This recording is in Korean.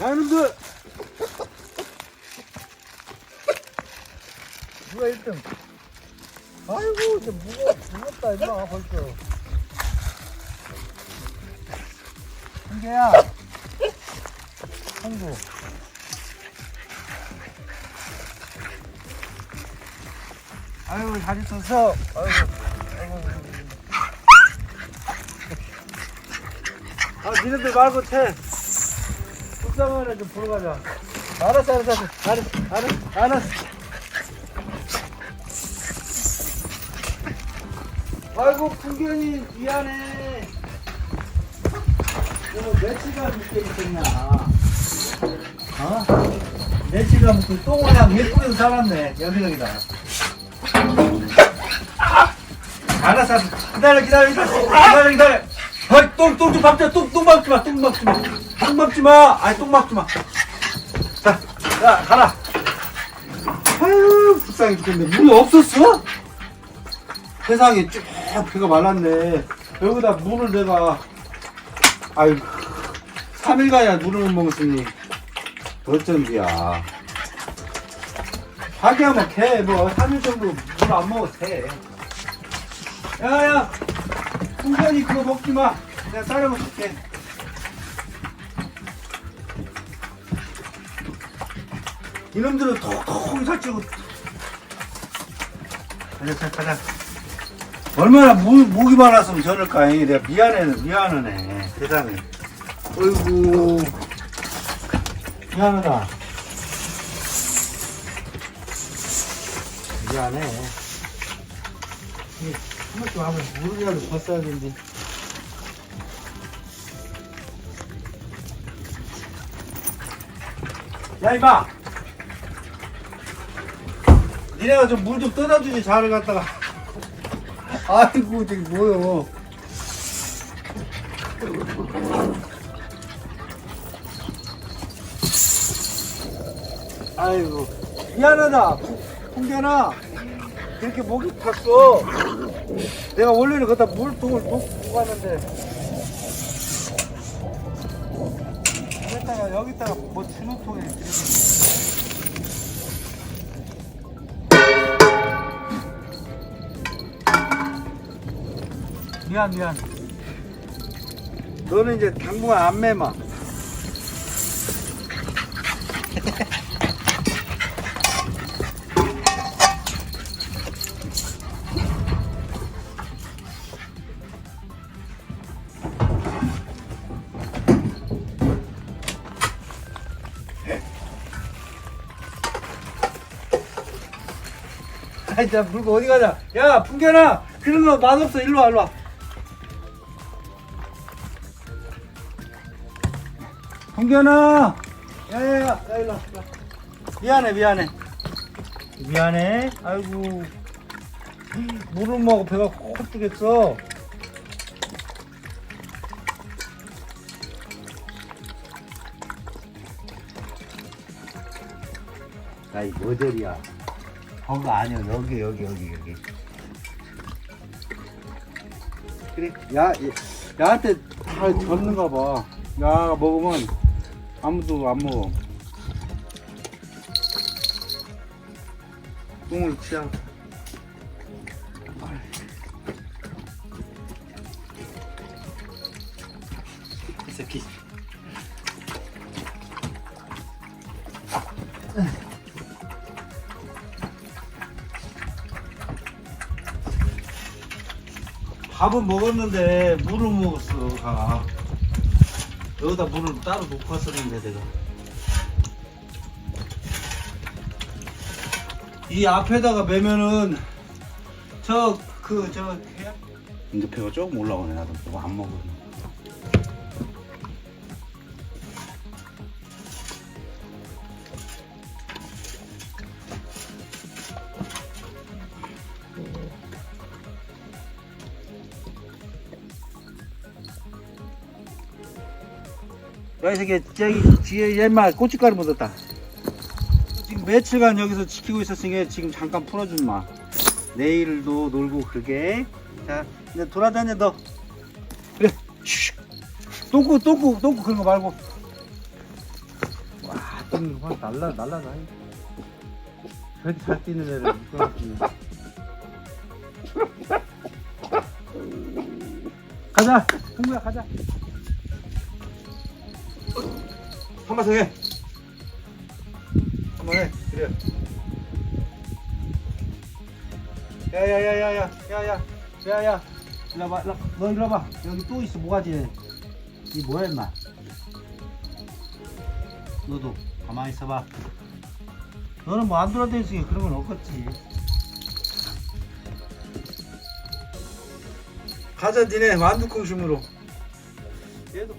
야, 이놈들! 누가 1등? 아이고, 이제 무거, 무겁다, 임마, 벌써. 한개야. 홍구. 아이고, 잘 있었어. 아이고, 아이고. 아, 니네들 말고 태. 속상하네 좀 보러 가자. 알았어, 알았어, 알았어, 알았어, 알았어. 아이고, 풍경이 미안해. 너 며칠가 묶여 있었냐? 어? 며칠가 묶여 똥을 예쁘게 살았네. 여기 여기다. 알았어, 알았어. 기다려, 기다려, 기다려, 기다려, 기다려. 아이, 똥, 똥좀 밟자. 똥, 똥 밟지 마, 똥 밟지 마. 똥 밟지 마. 아이, 똥 밟지 마. 자, 야, 가라. 아유, 불쌍해 죽겠네. 물이 없었어? 세상에 쭉 배가 말랐네. 여기다 물을 내가, 아유, 3일간이나 물을 못 먹었으니, 어쩐지야. 하기야뭐 개, 뭐, 3일 정도 물 안 먹어도 돼. 야, 야, 풍선이 그거 먹지 마. 내가 따라 먹을게. 이놈들은 톡톡 살찌고. 가자, 자, 가자. 얼마나 목, 목이 많았으면 저럴까. 이 내가 미안해, 미안하네. 세상에. 어이구. 미안하다. 미안해. 한번 좀 하면 물이라도 벗어야 되는데. 야, 이봐! 니네가 좀 물 좀 떠다주지, 잘을 갖다가. 아이고, 저기 뭐요. 아이고, 미안하다. 풍견아. 이렇게 목이 탔어. 내가 원래는 거기다 물통을 놓고 가는데. 여기다가, 여기다가 뭐 이렇게. 미안 미안 너는 이제 당분간 안 매마 자 물고 어디 가자. 야 풍견아 그런 거 맛없어. 일로 와 일로 와. 풍견아 야 야 야 야 일로 와 일로 와. 미안해 미안해. 미안해? 아이고. 물을 먹어. 배가 콕 뜨겠어. 아이 모델이야 거가 아니야 여기 여기 여기 여기. 그래. 야 얘- 야한테 다 졌는가 봐야 먹으면 아무도 안 먹어. 똥을 치아 밥은 먹었는데 물을 못 먹었어 가. 여기다 물을 따로 놓고 왔었는데 내가. 이 앞에다가 매면은 저 그저 근데 배가 조금 올라오네 나도. 그거 안 먹어 야, 이 새끼, 저기, 뒤에 얘마 고춧가루 묻었다. 지금 며칠간 여기서 지키고 있었으니까 지금 잠깐 풀어준 마. 내일도 놀고 그러게. 자, 이제 돌아다녀, 너. 그래, 슉. 똥꾸, 똥꾸, 똥꾸 그런 거 말고. 지금 확 날라 날라다. 그렇게 잘 뛰는 애를 이끌었지. 가자, 흥구야 가자. 한번더 해. 한 번 해. 그래. 야야야야야 야야 야야 일로 와봐 일로. 너 일로 와봐 여기 또 있어 뭐가지 이 뭐야 임마 너도 가만히 있어봐 너는 뭐 안 돌아다니으니 그런 건 없겠지 가자 니네 만두콩심으로 얘도